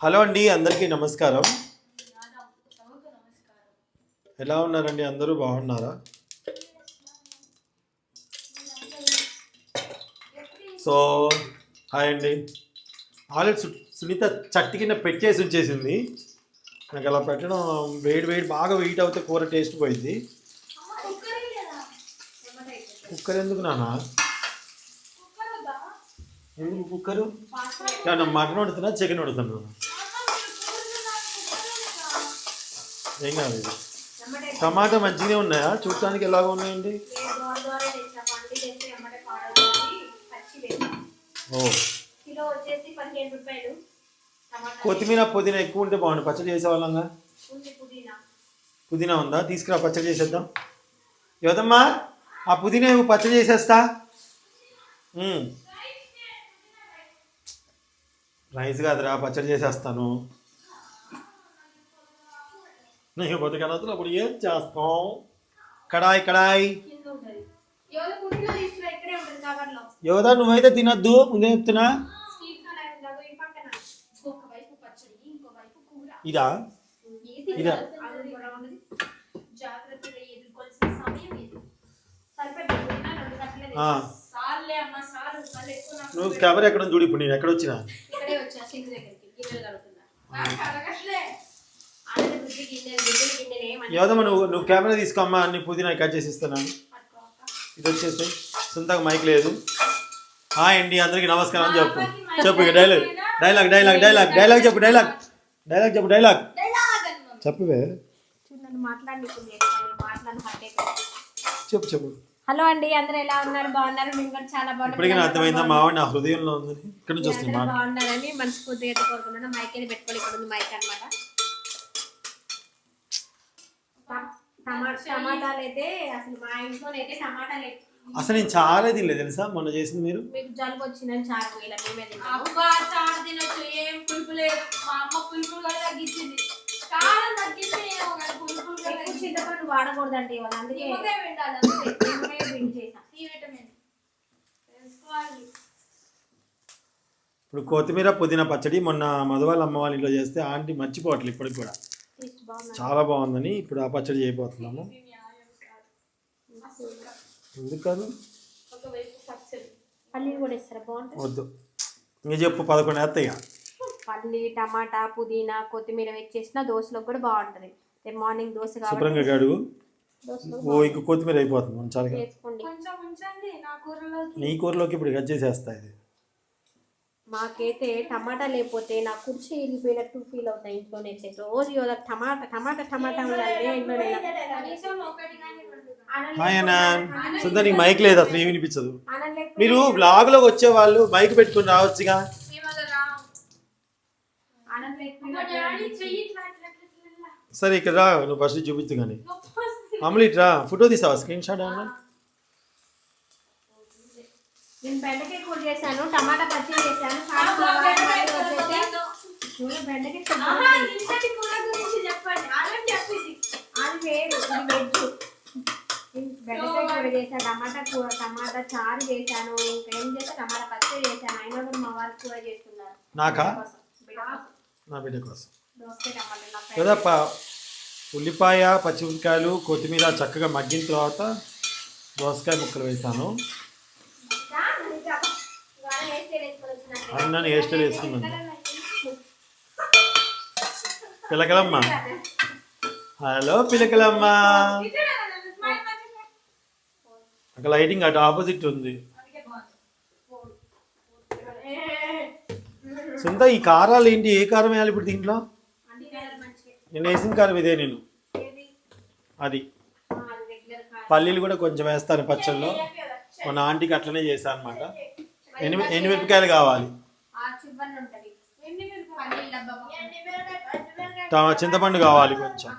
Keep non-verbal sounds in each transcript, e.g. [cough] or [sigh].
Hello అండి అందరికీ నమస్కారం. ఎలా ఉన్నారండి? అందరూ బాగున్నారా? సో హాయ్ అండి. ఆల్రెడీ సునీత చట్టి కింద పెట్టేసి ఉంచేసింది. నాకు అలా పెట్టడం వేడి వేడి బాగా వెయిట్ అవుతే కూర టేస్ట్ పోయింది. కుక్కర్ ఎందుకు నాన్న? ఎందుకు కుక్కరు? మటన్ వండుతున్నా చికెన్ వండుతున్నా ఏం కాదు ఇది? టమాటా మంచిగానే ఉన్నాయా? చూడటానికి ఎలాగ ఉన్నాయండి? ఓ. కొత్తిమీర పుదీనా ఎక్కువ ఉంటే బాగుండు. పచ్చడి చేసేవాళ్ళంగా? పుదీనా. ఉందా? తీసుకురా పచ్చడి చేసేద్దాం. యోదమ్మా ఆ పుదీనా పచ్చడి చేసేస్తా. రైస్ కాదురా పచ్చడి చేసేస్తాను. నీకు కొద్ది కనతులు అప్పుడు ఏం చేస్తాం కడాయి కడాయి యోదా నువ్వైతే తినద్దు ముందే చెప్తున్నా ఇదా ఇదా? నువ్వు కెమెరా ఎక్కడ చూడు ఇప్పుడు నేను ఎక్కడ వచ్చినా యోదమ్మ నువ్వు నువ్వు కెమెరా తీసుకోమ్మా అన్ని పుదీనా కట్ చేసి ఇస్తున్నాను. ఇది వచ్చేసి సొంతగా మైక్ లేదు. హాయ్ అండి అందరికీ నమస్కారం అని చెప్పు. చెప్పు ఇక dialogue dialogue dialogue dialogue dialogue చెప్పు డైలాగ్. డైలాగ్ చెప్పు డైలాగ్. చెప్పువే. చెప్పు చెప్పు. హలో అండి అందరూ ఎలా ఉన్నారు? బాగున్నారు? మేము కూడా చాలా ఇప్పటికీ నా అర్థమైందా? మావాడి నా హృదయంలో ఉంది. ఇక్కడ నుంచి వస్తుంది బాగున్నారని మనస్ఫూర్తిగా కోరుకున్నాను మైక్ అయితే పెట్టుకోవాలి ఇక్కడ ఉంది మైక్ అనమాట టమాటాలు అయితే అసలు మా ఇంట్లోనైతే టమాటాలు. ఎక్- అసలు నేను చాలా తినలేదు తెలుసా? మొన్న చేసింది మీరు? మీకు జలుబు వచ్చిందని చాలా పోయిన మేమే తిన్నాము అబ్బా చారు తినొచ్చు. ఏం పులుపు లేదు మా అమ్మ పులుపులు కూడా తగ్గించింది. కారం తగ్గిస్తే ఏమో కానీ పులుపులు కూడా ఎక్కువ తగ్గించింది. చింతపండు వాడకూడదండి ఇవాళ అందుకే నిమ్మకాయ పెట్టాలి అంతే. నిమ్మకాయ పిండి చేసా. C vitamin. వేసుకోవాలి ఇప్పుడు కొత్తిమీర పుదీనా పచ్చడి మొన్న మధువాళ్ళ అమ్మ వాళ్ళ ఇంట్లో చేస్తే ఆంటీ మర్చిపోవట్లేదు ఇప్పటికి కూడా. చాలా బాగుందని ఇప్పుడు ఆ పచ్చడి చేయబోతున్నాము. ఎందుకు కాదు? పల్లీలు కూడా ఇస్తారా బాగుంటుంది. వద్దు. ఇంక చెప్పు పదకొండు వేస్తాయి. పల్లి టమాటా పుదీనా కొత్తిమీర వేసేసిన దోశలో కూడా బాగుంటుంది. రేపు మార్నింగ్ దోశ శుభ్రంగా కడుగు. ఓ ఇంక కొత్తిమీర అయిపోతుంది. ఉంచాలిగా వేసుకోండి. కొంచెం ఉంచండి నా కూరలోకి. నీ కూరలోకి ఇప్పుడు కట్ చేసేస్తా ఇది. మాకైతే టమాటా లేకపోతే నా కుర్చీ వెళ్ళిపోయినట్టు ఫీల్ అవుతాయి ఇంట్లోనే రోజు ఇవాళ టమాటా టమాటా టమాటా ఉండాలి ఇంట్లోనే నీకు మైక్ లేదు? అసలు ఏమి వినిపించదు. మీరు వ్లాగ్లోకి వచ్చే వాళ్ళు మైక్ పెట్టుకుని రావచ్చుగా. సరే ఇక్కడ రా. నువ్వు ఫస్ట్ చూపించు కానీ. అమలు ఇట్రా ఫోటో తీసావా? స్క్రీన్ షాట్ ఏమన్నా? నేను బెండకాయ కూర చేశాను టమాటా పచ్చడి చేశాను బెండకాయ కూర వద్దు. చూడు బెండకాయ ఆహా, కూర నిన్నటి కూర గురించి చెప్పండి. ఆల్రెడీ చెప్పింది అది వేరు ఇది వెజ్. బెండకాయ కూర చేశాను టమాటా కూర టమాటా చారు చేశాను ఇంకా ఏం చేసా టమాటా పచ్చడి చేశాను. అయినా కూడా మా వారు కూర చేస్తున్నారు. నాకా. నా బిడ్డ కోసం. ఉల్లిపాయ పచ్చిమిరపకాయలు కొత్తిమీర చక్కగా మగ్గిన తర్వాత దోసకాయ ముక్కలు వేసాను రా, నువ్వు చెప్పు. ఇవాళ hair style వేసుకొని వచ్చినట్టే. అన్నని హెయిర్ స్టైల్ వేసుకున్నాను? పిలకలమ్మ. హలో పిలకలమ్మ. అక్కడ లైటింగ్ అటు ఆపోజిట్ ఉంది. సొంత ఈ కారాలు ఏంటి? ఏ కారం వేయాలి ఇప్పుడు దీంట్లో? నేను వేసిన కారం ఇదే నేను. అది. పల్లీలు కూడా కొంచెం వేస్తాను పచ్చళ్ళలో. మన ఆంటీకి అట్లనే చేశాను అనమాట ఎనిమి ఎనిమిరపకాయలు కావాలి? చింతపండు కావాలి కొంచెం.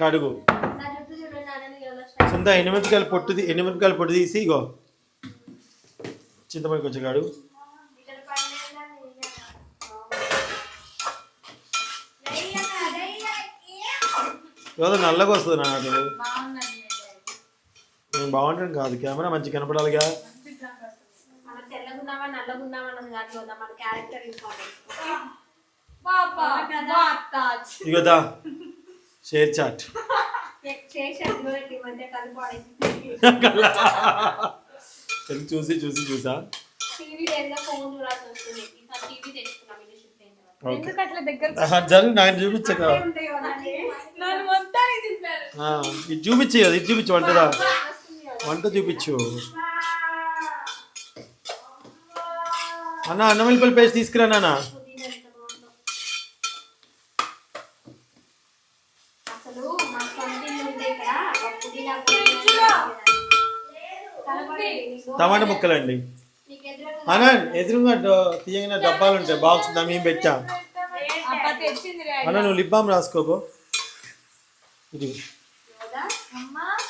కడుగు. ఎలా స్టైల్ సొంత ఎనిమిరపకాయలు పొట్టు తీసి ఇగో. చింతపండు కొంచెం కడుగు. ఏదో నల్లగా వస్తుంది నాకు నేను బాగుంటాను కాదు. కెమెరా మంచి కనపడాలిగా. ఇగోదా షేర్ చాట్. చూసి చూసి చూసా. చూపించక. ఇది చూపించు కదా ఇది చూపించు అంటదా వంట చూపించు. అన్న అన్నం వెల్లుల్లి పేస్ట్ తీసుకురా నాన్న. టమాటా ముక్కలండి. అన్న ఎదురుగా తీయగిన డబ్బాలు ఉంటాయి బాక్స్ మేము పెట్టా. అన్న నువ్వు లిప్ బామ్ రాసుకోబో ఇది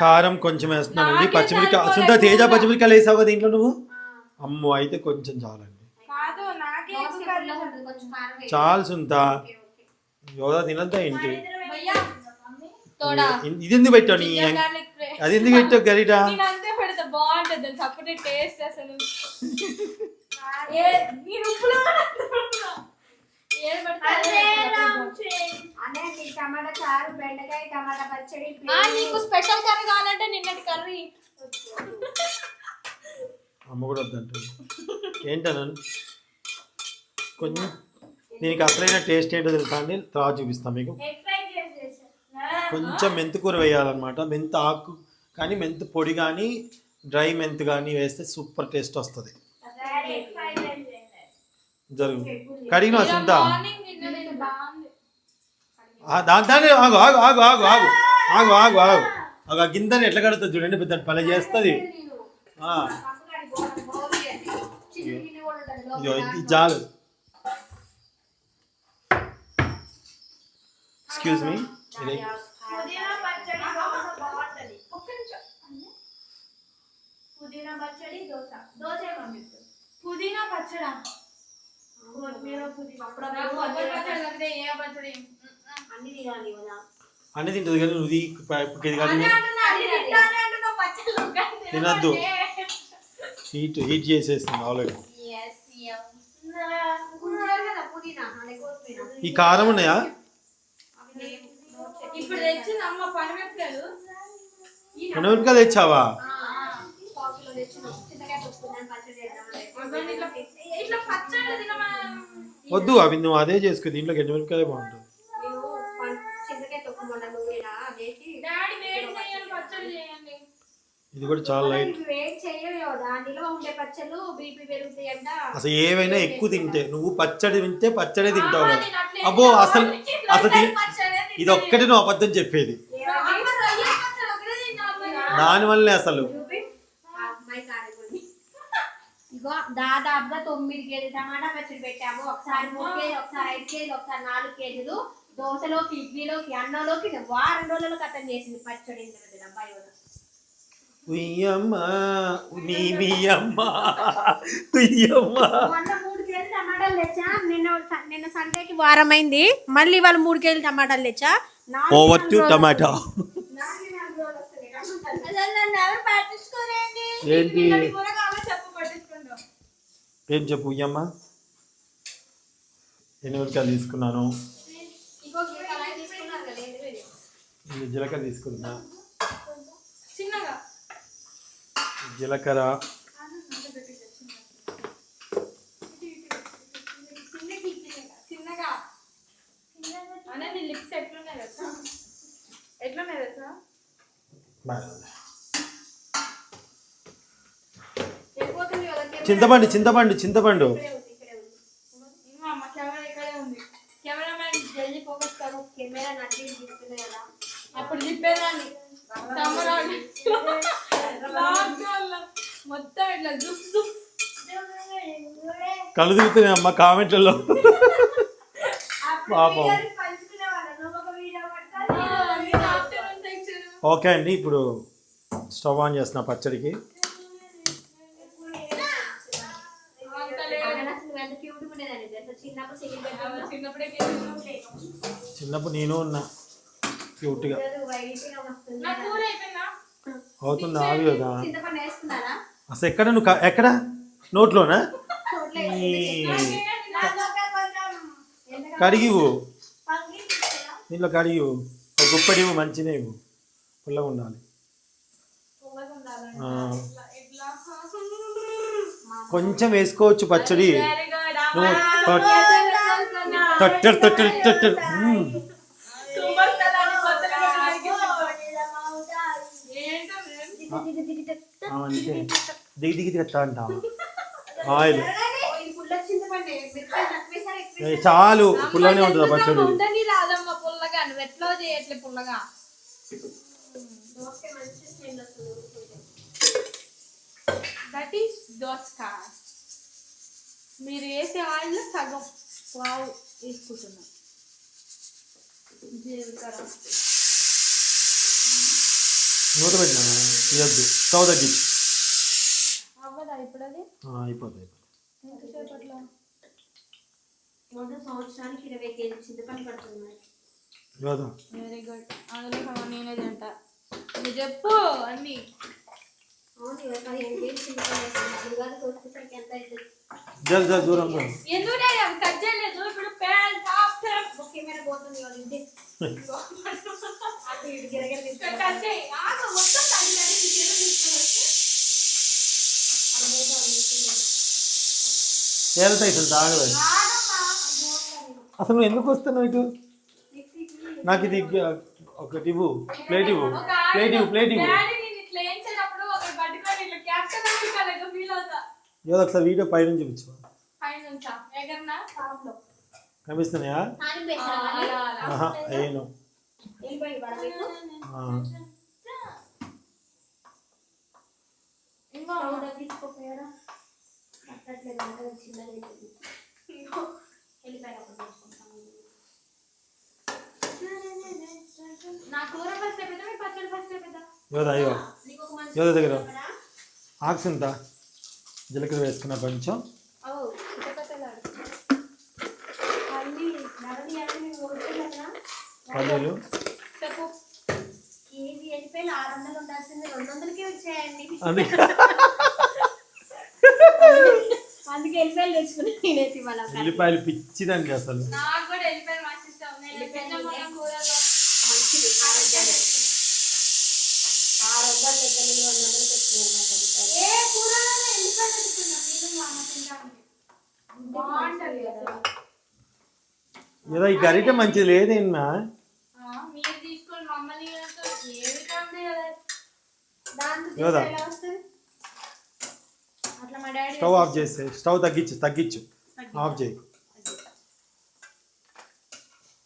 కారం కొంచెం వేస్తున్నానండి పచ్చిమిరికాయ సుంద తేజ పచ్చిమిరికాయలు వేసావా దీంట్లో నువ్వు? అమ్మో అయితే కొంచెం చాలండి. చాలు సుంత. యోదా తినద్దా ఏంటి? ఇది ఎందుకు పెట్టావు నీ అది ఎందుకు పెట్టావు గరిట? [laughs] బాగుంటుంది టేస్ట్ అసలు. టమాటా చారు బెండకాయ టమాటా పచ్చడి ఆ, నీకు స్పెషల్ కర్రీ కావాలంటే నిన్నటి కర్రీ. అమ్మ కూడా వద్దంటుంది. ఏంటన్నాను కొంచెం దీనికి అసలైన టేస్ట్ ఏంటో తెలుసా అండి? తర్వాత చూపిస్తాను మీకు. కొంచెం మెంతికూర వేయాలన్నమాట. మెంత ఆకు కానీ మెంతి పొడి కానీ డ్రై మెంత్ కానీ వేస్తే సూపర్ టేస్ట్ వస్తుంది. జరుగు. కడిగిన సుంత దాన్ని ఆగు ఆగు ఆగు ఆగు ఆగు ఆగు. ఆగు ఆగు ఆగు. ఆ గిందని ఎట్లా కడుతుంది చూడండి పెద్ద పని చేస్తుంది. చాలు ఎక్స్క్యూజ్ మీ పుదీనా పచ్చడి దోశ దోశ. పుదీనా పచ్చడా? అన్ని తింటది కానీ నువ్వు ఇప్పుడు కాదు తినద్దు. హీట్ హీట్ చేసేస్తుంది ఆల్రెడీ. ఈ కారం ఉన్నాయా? పనమిరపకాయలు తెచ్చావా? వద్దు అవి నువ్వు అదే చేసుకో దీంట్లో గెంటమిరపకాయ బాగుంటుంది. ఇది కూడా చాలా లైట్. అసలు ఏవైనా ఎక్కువ తింటే నువ్వు పచ్చడి తింటే పచ్చడే తింటావు అబ్బో అసలు అసలు ఇది ఒక్కటి నువ్వు అబద్ధం చెప్పేది. దానివల్లే అసలు. దాదాపుగా తొమ్మిది కేజీ టమాటా పచ్చడి పెట్టాము. ఒకసారి మూడు కేజీ ఒకసారి ఐదు కేజీలు ఒకసారి నాలుగు కేజీలు. దోశలోకి ఇడ్లీలోకి అన్నంలోకి వారం రోజుల్లో కథం చేసింది పచ్చడి ఉయ్యమ్మ మొన్న మూడు టమాటాలు తెచ్చా? నిన్న నిన్న సండేకి వారం అయింది. మళ్ళీ ఇవాళ మూడు కేజీలు టమాటాలు తెచ్చా? రోజులు. టమాటో. వస్తుంది. ఏం చెప్పు ఇయ్యమ్మ ఎన్ని ఉల్లికాయలు తీసుకున్నాను? జీలకర్ర తీసుకుంటున్నా. జీలకర్ర. లిప్స్ ఎట్లున్నాయి తెలుసా? చింతపండు చింతపండు చింతపండు. కలు తిరుగుతున్నాయి అమ్మ కామెంట్లలో. పాపం. ఓకే అండి ఇప్పుడు స్టవ్ ఆన్ చేస్తున్నా పచ్చడికి. నేను ఉన్నా. క్యూట్గా. అవుతుంది? ఆవి కదా అసలు ఎక్కడ నువ్వు ఎక్కడ? నోట్లోనా? కడిగివు. దీంట్లో కడిగివు. ఒక గుప్పడివు మంచిగా ఇవ్వు పుల్లగా ఉండాలి కొంచెం వేసుకోవచ్చు పచ్చడి. వెరీ గుడ్ నువ్వు తొట్- తొట్టెడు తొట్టెడు తొట్టెడు మ్మ్. సూపర్ స్టార్ అని కొత్తగా ఏంటో ఆ, అంతే [laughs] దిగి దిగి తెస్తా అంట. ఆయిల్ చాలు. పుల్లగానే ఉంటుంది పచ్చడి. ఉండని రాదమ్మ పుల్లగా. నువ్వు ఎట్లా చేయట్లే పుల్లగా? దోసకాయ మంచి స్మెల్ వస్తుంది దట్ ఈస్ దోసకాయ. మీరు వేసే ఆయిల్ సగం వావ్ వేసుకుంటున్నాం జీలకర్ర. పెట్టినా? ఇవ్వద్దు స్టవ్ తగ్గించు అవ్వదా ఇప్పుడు అది ఆ, అయిపోతుంది సంవత్సరానికి ఇరవై కేజీ చింతపండు పడుతుంది వెరీ గుడ్ అందులో సగం నేనే తింటా. నువ్వు చెప్పు అన్ని. జల్ జల్ దూరం అవి కట్ చేయలేదు. ఇప్పుడు పోతుంది. [laughs] కట్ చేయి. ఆగు, మొత్తం తడి నీకు ఏదో తీసుకోవచ్చు. ఆ మూత అందుకుంటుంది. తేలుతాయి అసలు తాగదు అసలు నువ్వు ఎందుకు వస్తున్నావు ఇటు? నాకు ఇది ఒకటి ఇవ్వు. ప్లేట్ ఇవ్వు. ఒక ప్లేట్ ఇవ్వు ప్లేట్ ఇవ్వు. డాడీ నేను ఇట్లా వేయించేటప్పుడు ఒక పట్టుకొని ఇట్లా క్యాప్టెన్ అమెరికా ఫీల్ అవుతా. ఏదో ఒకసారి వీడియో పైన చూపించు. కనిపిస్తున్నాయా? ఏను వెళ్ళిపోయి పడ మీకు. ఆ, ఇంకో స్టవ్ తగ్గించుకోపోయారా? అంటే చిన్నగా అవుతుంది. వెళ్ళిపోయి అప్పుడు తెచ్చుకుంటాం. నా కూర ఫస్ట్ అయిపోతా మీ పచ్చడి ఫస్ట్ అయిపోతా యోదా అయ్యో నీకు ఒక మంచి యోదా దగ్గర. చెప్పనా? ఆక్సింతా జీలకర్ర వేసుకున్నా కొంచెం? పల్లీలు కేజీ వెళ్ళిపోయి ఆరు వందలు ఉండాల్సింది. రెండు వందలకే వచ్చాయండి. [laughs] వెళ్ళిపోయి తెచ్చుకుని తినేసి ఇవాళ ఉల్లిపాయలు పిచ్చిదండి అసలు. నాకు కూడా వెళ్ళిపోయిన మంచి ఇష్టం నేను పెద్ద మొత్తం కూరలో మంచిది. ఏ కూరలో నేను మా అమ్మ బాగుంటది కదా. ఏదో ఈ గరిట మంచిది లేదేమ్మా ఆ, మీరు తీసుకొని మమ్మల్ని కాదు. దాంతో ఎలా వస్తుంది? స్టవ్ ఆఫ్ చేస్తే స్టవ్ తగ్గించు తగ్గించు. ఆఫ్ చేయి.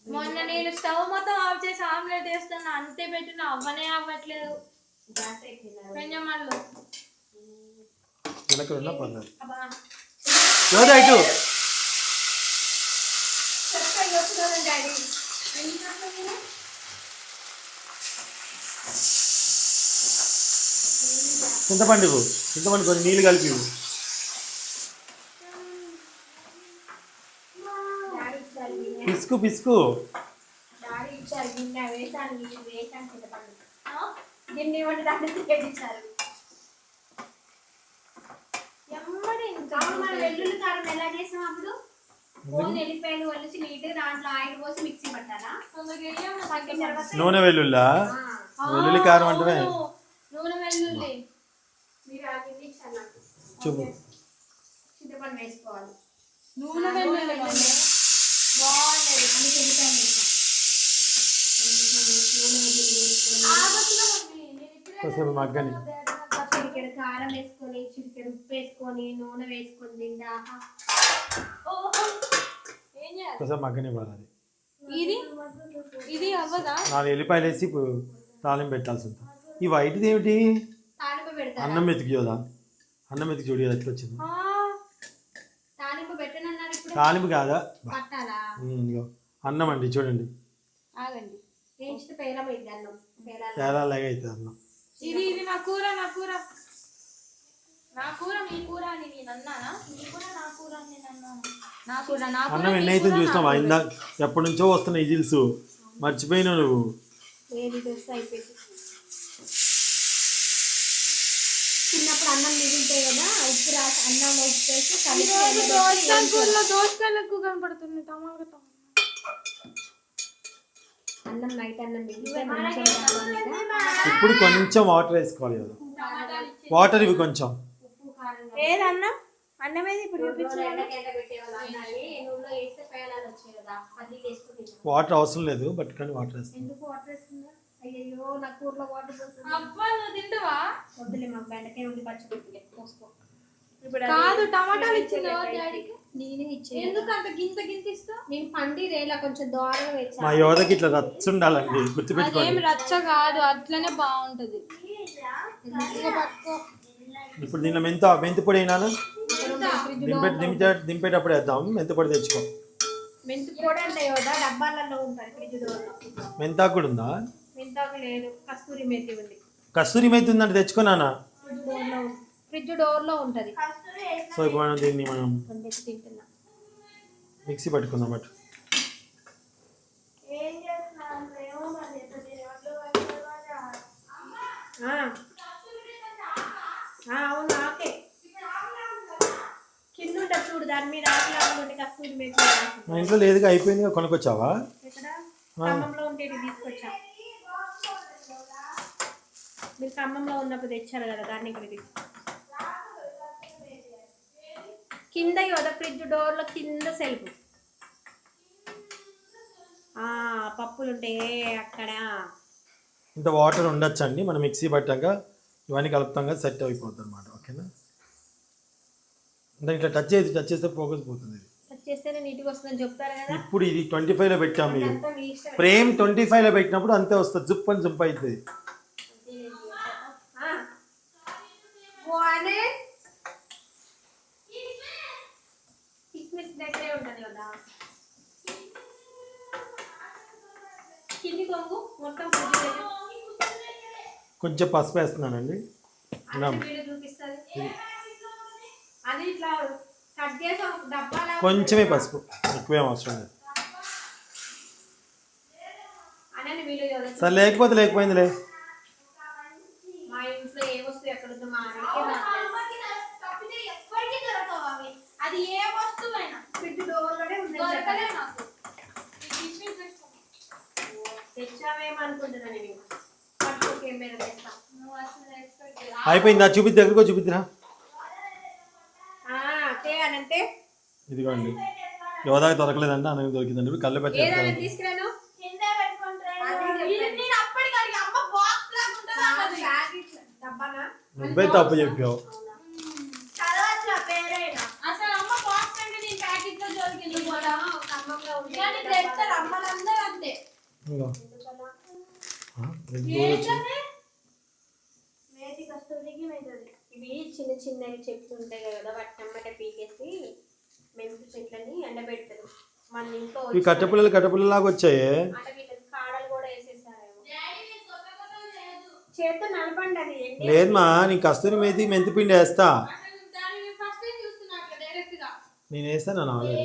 మొన్న నేను స్టవ్ మొత్తం ఆఫ్ చేసి ఆమ్లెట్ వేస్తున్నా. అంతే పెట్టిన. అవ్వనే అవ్వట్లేదు. పర్లేదు. ఇటు? డాడీ? చింతపండు ఇవ్వు. చింతపండు కొన్ని నీళ్ళు కలిపి. పిసుకు పిసుకు. వెల్లుల్లి కారం ఎలా చేసాం అప్పుడు? నూనె వెల్లుల్లా? ఆ, వెల్లుల్లి కారం అంటేనే. అవును. నూనె వెల్లుల్లి మీరు ఆ గిన్నె ఇచ్చారు నాకు చూపు చింతపండు వేసుకోవాలి. నూనె ఆ, వెల్లుల్లి నూనె బాగుండేది అందుకే వెళ్ళిపోయాను నూనె వెల్లుల్లి వేసుకొని ఆగొచ్చుగా మమ్మీ. నేను ఇప్పుడే కాసేపు మగ్గని కారం వేసుకొని చిటికెడు ఉప్పు వేసుకొని నూనె వేసుకొని కాసేపు అది. ఇది? ఇది అవ్వదా? నాలుగు ఎల్లిపాయలు వేసి ఇప్పుడు తాలింపు పెట్టాల్సి ఉంటుంది. ఈ వైట్ది ఏమిటి? అన్నం మెతికి యోదా అన్నం ఎత్తి చూడు ఎట్లా వచ్చింది. తాలింపు కాదా? ఇదిగో. అన్నం అండి చూడండి. ఆగండి. వేయించితే పేలం ఇది అన్నం. అవుతుంది ఇది ఇది నా కూర నా కూర. నా కూర మీ కూర అని నేను అన్నానా? మీ కూర నా కూర అని నేను అన్నాను. నా కూర నా కూర అన్నం మీ ఎన్ని అయితే కూర, నా చూసినావా. ఇందా ఎప్పటి నుంచో వస్తున్నాయి ఇజిల్స్ మర్చిపోయినావు నువ్వు. ఏది దోశ అయిపోయింది? అన్నం మిగులుతాయి కదా ఉప్పు రాసి అన్నంలో ఉప్పు వేసి కలిపి దోసకాయలు ఎక్కువ కనపడుతుంది టమాటా అన్నం నైట్ అన్నం మిగిలితే అన్నం ఇప్పుడు కొంచెం వాటర్ వేసుకోవాలి కదా. వాటర్ ఇవి కొంచెం. ఏదన్నా అన్నం? ఏది ఇప్పుడు. వాటర్ అవసరం లేదు బట్ కానీ వాటర్ వేస్తాం ఎందుకు వాటర్ వేస్తుందా అయ్యో నా కూరలో వాటర్ పోతుంది అబ్బా నువ్వు తింటావా? వద్దులే మాకు బెండకాయ ఉంది పచ్చిమిర్చి పోసుకో. కాదు టమాటాలు ఇచ్చింది ఎవరు డాడీకి? నేనే ఇచ్చే ఎందుకు అంత గింత గింత ఇస్తా నేను పండి రేలా కొంచెం దూరంగా మా వేచా యోధకి ఇట్లా రచ్చ ఉండాలండి అదేం గుర్తుపెట్టుకోండి రచ్చ కాదు అట్లనే బాగుంటది. ఇప్పుడు దీనిలో మెంత మెంతి పొడి అయినా దింపే దింపే దింపేటప్పుడు వేద్దాం. మెంతి పొడి తెచ్చుకో. మెంతి పొడి అంటే కదా డబ్బాలలో ఉంటుంది ఫ్రిడ్జ్ మెంతాకు కూడా ఉందా? లేదు కస్తూరి మెంతి ఉంది. కస్తూరి మెంతి ఉందంటే తెచ్చుకున్నానా? ఫ్రిడ్జ్ డోర్లో ఉంటుంది. సో ఇప్పుడు మనం దీన్ని మనం మిక్సీ పట్టుకుందాం అటు. ఆ. ఆ, అవును ఆకే కింద ఉంటుంది చూడు దాని మీద ఆకులు కస్తూరి మెంతి. మా ఇంట్లో లేదుగా అయిపోయింది కొనుక్కొచ్చావా ఎక్కడ ఖమ్మంలో ఉండేది తీసుకొచ్చా మీరు ఖమ్మంలో ఉన్నప్పుడు తెచ్చారు కదా దాన్ని ఇక్కడ తీసు కింద యోధ ఫ్రిడ్జ్ డోర్లో కింద సెల్ఫ్. పప్పులు ఉంటాయి అక్కడ. ఇంత వాటర్ ఉండొచ్చండి మనం మిక్సీ పట్టాక ఇవన్నీ కలుపుతాం కదా సెట్ అయిపోతుంది అనమాట ఓకేనా? అంటే ఇట్లా టచ్ చేసి టచ్ చేస్తే ఫోకస్ పోతుంది ఇప్పుడు ఇది ట్వంటీ ఫైవ్లో పెట్టాం మీరు. అంతా మీ ఇష్టం ఫ్రేమ్ ట్వంటీ ఫైవ్లో పెట్టినప్పుడు అంతే వస్తుంది జుప్ అని జంప్ అవుతుంది ఆ. వానే. కిస్మిస్ దగ్గరే ఉంటుంది కదా. కింది కొంగు మొత్తం ఫ్రిడ్జ్ దగ్గర. కొంచెం పసుపు వేస్తున్నానండి. అన్ని వీడియో చూపిస్తుంది. అది ఇట్లా కట్ చేసి ఒక డబ్బాలో కొంచెమే పసుపు. ఎక్కువేం అవసరం లేదు. సరే లేకపోతే లేకపోయిందిలే మా ఇంట్లో ఏ వస్తువు ఎక్కడ ఉందో మా ఆయనకే నాకు తెలుసు. అది ఏ వస్తువైనా. డోర్లోనే ఉంది దొరకలే నాకు. నేను? తెస్తాం. నువ్వు అసలు. అయిపోయిందా? చూపిద్ది దగ్గరకో చూపిద్దిరా. ఇదిగోండి. యోధాకి దొరకలేదంటే అనకి దొరికిందండి. ఇప్పుడు కళ్ళు తీసుకురాను. డబ్బానా? నువ్వే తప్పు చెప్పావు అసలు అమ్మ బాక్స్ అంటే నేను ప్యాకెట్లో దొరికింది కూడా ఖమ్మంలో ఉంది కానీ తెస్తారు అమ్మలందరూ అంతే ఇదిగో. ఆ, రెండు దూరం వచ్చింది. మేతి కస్తూరికి మేతది ఇవి చిన్న చిన్నవి చెట్లు ఉంటాయి కదా వాటి అమ్మట పీకేసి మెంతు చెట్లని ఎండబెడతారు. మన ఇంట్లో ఈ కట్టెపుల్లలు కట్టెపుల్లలాగా వచ్చాయి? అంటే వీళ్ళకి కాడలు కూడా వేసేసారేమో చేత్తో నలపండి అది ఎండి లేదమ్మా నీ కస్తూరి మేతి మెంతి పిండి వేస్తా. నేను వేస్తాను ఆల్రెడీ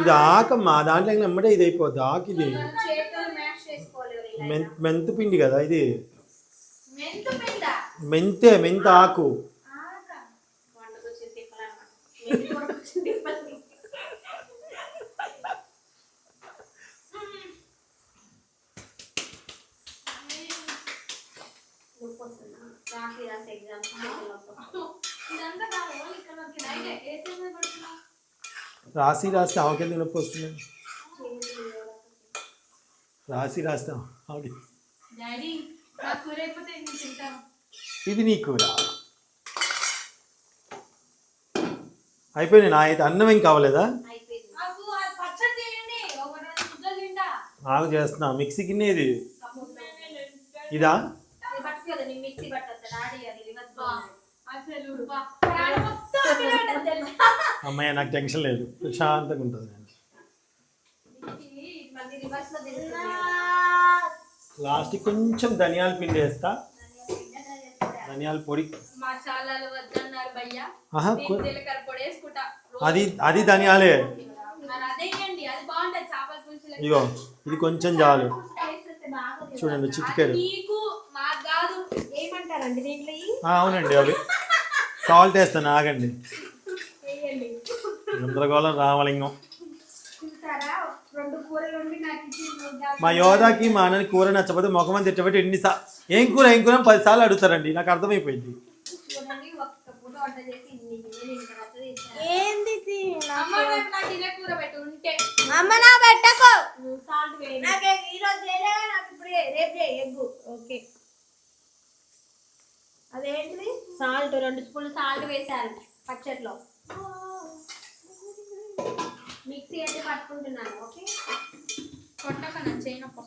ఇది ఆకమ్మా దాంట్లో ఎమ్మటే ఇది అయిపోద్ది ఆకు ఇది. మెంతి పిండి కదా ఇది. మెంతు పిండ? మెంతే మెంత ఆకు వంటకు వచ్చిన తిప్పలన్నమాట. మెంతి కూడా వచ్చిన తిప్పలు. నొప్పి రాసి రాసి ఎగ్జామ్స్ ఇదంతా కాదు ఇక్కడ నాకు నైట్ ఏ. టైం పడుతున్నా రాసి రాస్తే ఆవకెళ్ళి నొప్పి వస్తుంది? రాసి రాస్తే ఆవిడ ఇది నీ కూర. అయిపోయింది నా అయితే అన్నం ఏం కావలేదా? నాకు చేస్తున్నా మిక్సీ గిన్నె ఇది. ఇదా ఇది పట్టుకోదు నీ మిక్సీ పట్టద్దు డాడీ అది రివర్స్ అసలు వా, ప్రాణం మొత్తం అక్కడే ఉంటుంది తెలుసా? అమ్మాయి నాకు టెన్షన్ లేదు. ప్రశాంతంగా ఉంటుంది. ఇది మళ్ళీ రివర్స్లో తిరుగుతుంది లాస్ట్కి కొంచెం ధనియాల పిండి వేస్తా. ధనియాల పొడి. అది అది ధనియాలే. ఇగో ఇది కొంచెం చాలు. చూడండి చిటికెడు. అవునండి అవి. సాల్ట్ వేస్తాను ఆగండి. గందరగోళం రామలింగం. మా యోధాకి మా అన్నని కూర నచ్చకపోతే ముఖం తిట్టబట్టి ఎన్నిసా ఏం కూర ఏం కూర పదిసార్లు అడుగుతారండి. నాకు అర్థమైపోయింది. అదేంటిది? సాల్ట్ రెండు స్పూన్లు సాల్ట్ వేశారు పచ్చడిలో మిక్సీ అయితే పట్టుకుంటున్నాను ఓకే? కొట్టక నా చేయనప్ప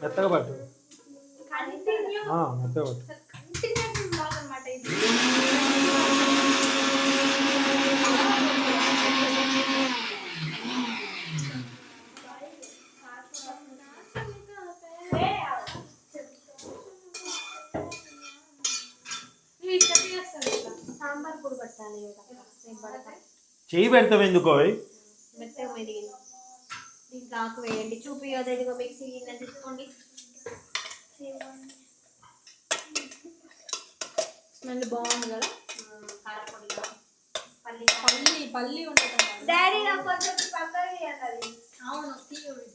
మెత్తగా పట్టు. కంటిన్యూ ఆ, మెత్తగా పట్టు కంటిన్యూస్ ఉండాలన్నమాట ఇది నువ్వు ఇష్టం చేస్తాను ఇట్లా. సాంబార్ పొడి పట్టాలి ఇక. నేను పడతా. చేయి పెడతావు ఎందుకో దీంట్లో ఆకు వేయండి. చూపియోదు ఇదిగో మిక్సీ గిన్నె తీసుకోండి. స్మెల్ బాగుంది కదా? కారపొడి పల్లి పల్లి పల్లి ఉంటుంది డాడీ నాకు కొంచెం పక్కకి అన్నది అవును తీయవి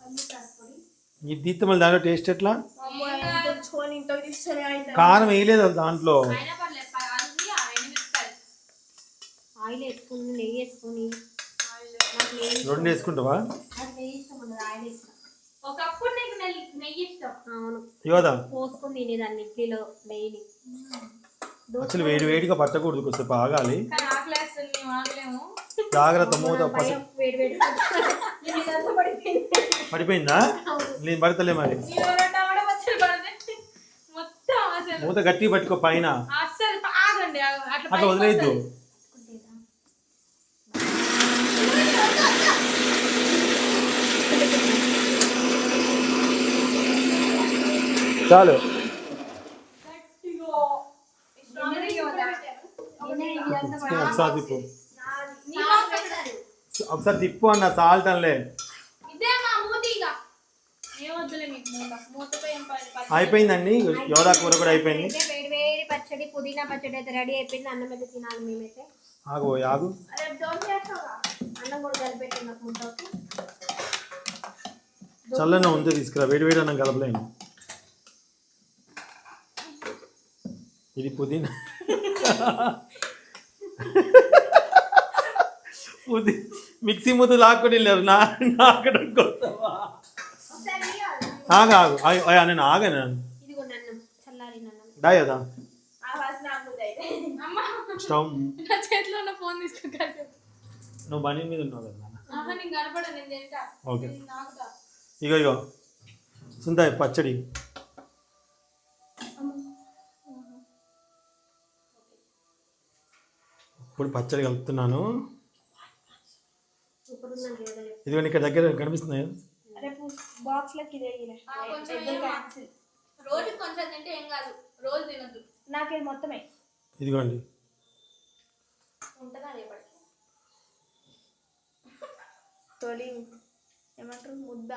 పల్లి కారపొడి. ఇది తీస్తే మళ్ళీ దాంట్లో టేస్ట్ ఎట్లా? కారం వేయలేదు దాంట్లో అయినా పర్లేదు ప- అది ఆ ఎండుమిరపకాయలు. ఆయిల్ వేసుకుని నెయ్యి వేసుకొని. రెండు వేసుకుంటావా? ఒకప్పుడు నీకు నెయ్యి నెయ్యి ఇష్టం. అవును. యోధా పోసుకొని తినేదాన్ని ఇడ్లీలో నెయ్యిని. అసలు వేడి వేడిగా పట్టకూడదు కొద్దిసేపు ఆగాలి. జాగ్రత్త మూత పడిపోయింది. నేను పడతలే మరి. మూత గట్టి పట్టుకో పైన. అట్లా అట్లా చాలు. ఒకసారి తిప్పు. ఒకసారి అన్న సాల్ట్ అనలే ఇదే మా మూతిగా. ఏం వద్దులే మీకు మూత. మూతపై ఏం పని పని- అయిపోయిందండి. యోధా కూర కూడా అయిపోయింది. అయితే వేడి వేడి పచ్చడి పుదీనా పచ్చడి అయితే రెడీ అయిపోయింది. అన్నం అయితే తినాలి మేమైతే. ఆగు ఆగు. అన్నం కూడా కలిపెట్టి నాకు చల్లన ఉంది తీసుకురా. వేడి వేడి అన్నం కలపలేను. ఇది పుదీనా. పుది మిక్సీ ముద్దు లాక్కొని వెళ్ళారు. నా నాకడం ఇయ్యాలా? ఆగు ఆగు. ఆగు, నేను ఆగాను ఇదిగో అన్నం చల్లారిన అన్నం దా కదా ఆ వాసన ఆగుతుంది అయితే. అమ్మ. స్టవ్. నువ్వు బండి మీద ఉన్నావు కదా? ఓకే. ఇగో ఇగో. సుందాయ్ పచ్చడి. తింటే ఏం కాదు. రోజు తినద్దు. నాకేది మొత్తమే. ఇదిగోండి. తొలి ఏమంటారు? ముద్ద.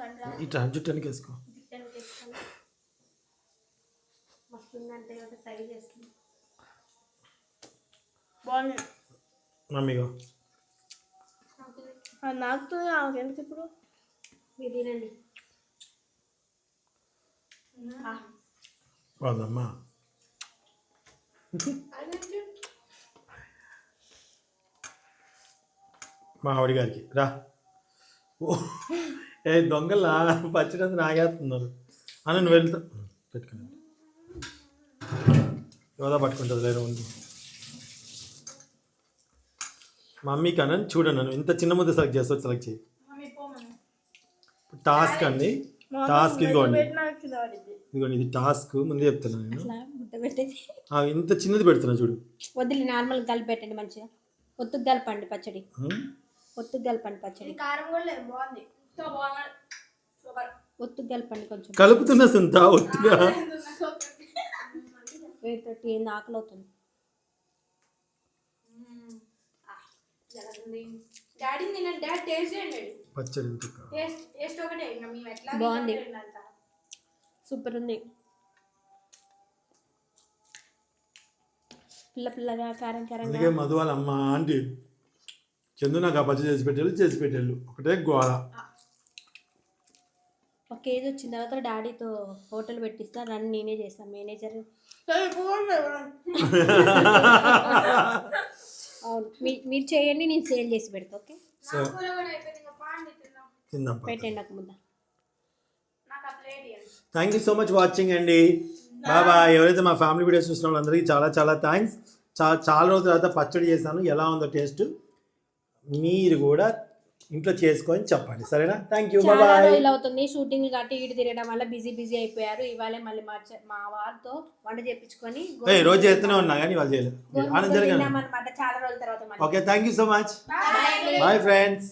కండ్రా. ఇట్లా జుట్టానికి వేసుకో. చికెన్ చేసుకొని మస్తు ఉందంటే ఒక సైజ్ చేస్తుంది బాగుంది. మమ్మీగో ఆమెకు ఎందుకు ఇప్పుడు? తినండి. బాగుందమ్మా మా ఆవిడ గారికి రా. ఓ. ఏ దొంగలా పచ్చడి అంతా నాగేస్తున్నారు. అని నువ్వు వెళ్తా. పెట్టుకుని. యోదా పట్టుకుంటుంది లేరు ఉంది మమ్మీ కన్నా చూడండి నన్ను. ఇంత చిన్న ముద్ద సెలెక్ట్ చేస్తావు సెలెక్ట్ చేయి. మమ్మీ పోమను టాస్క్ అండి. టాస్క్ ఇదిగోండి. ఇదిగోండి ఇది టాస్క్ ముందే చెప్తున్నాను నేను. ఇంత చిన్నది పెడుతున్నా చూడు. వదిలి నార్మల్ కలిపి పెట్టండి మంచిగా. ఒత్తుకు కలపండి పచ్చడి. ఉమ్. ఒత్తుకు కలపండి పచ్చడి. కారం కూడా లేదు బాగుంది. ఒత్తుకు కలపండి కొంచెం. కలుపుతున్నా సుంత ఒత్తుగా? ఏంది ఆకలి అవుతుంది డాడీ నేను డాడీ టేస్ట్ చేయండి పచ్చడి ఇంత టేస్ట్ టేస్ట్ ఒకటే. ఇంకా మేము ఎట్లా బాగుంది. సూపర్ ఉంది. పిల్ల పిల్లగా కారం కారంగా. అందుకే మధు వాళ్ళ అమ్మ ఆంటీ చందు నాకు ఆ పచ్చడి చేసి పెట్టారు చేసి పెట్టారు ఒకటే గోళ ఒక ఏజ్ వచ్చిన తర్వాత డాడీతో హోటల్ పెట్టిస్తా రన్ నేనే చేస్తాను మేనేజర్. [laughs] అవును. మీరు చేయండి నేను సేల్ చేసి పెడతా ఓకే? సో తిందాం. పెట్టండి నాకు ఇవ్వండి thank you so much watching అండి. బాబా ఎవరైతే మా ఫ్యామిలీ వీడియోస్ చూసిన వాళ్ళందరికీ చాలా చాలా థ్యాంక్స్ చా చాలా రోజుల తర్వాత పచ్చడి చేశాను. ఎలా ఉందో టేస్ట్ మీరు కూడా ఇంట్లో చేసుకొని చెప్పండి. సరేనా? థ్యాంక్ యూ చాలా రోజులు అవుతుంది షూటింగ్ కట్టి ఇటు తిరగడం వల్ల బిజీ బిజీ అయిపోయారు. ఇవాళే మళ్ళీ మా చె- మా వారితో వంట చేపించుకొని ఏ రోజు చేస్తూనే ఉన్నా కానీ వాళ్ళు చేయలేదు. ఆనంద్ జరగండి చాలా రోజుల తర్వాత మళ్ళీ. Okay thank you so much. Bye friends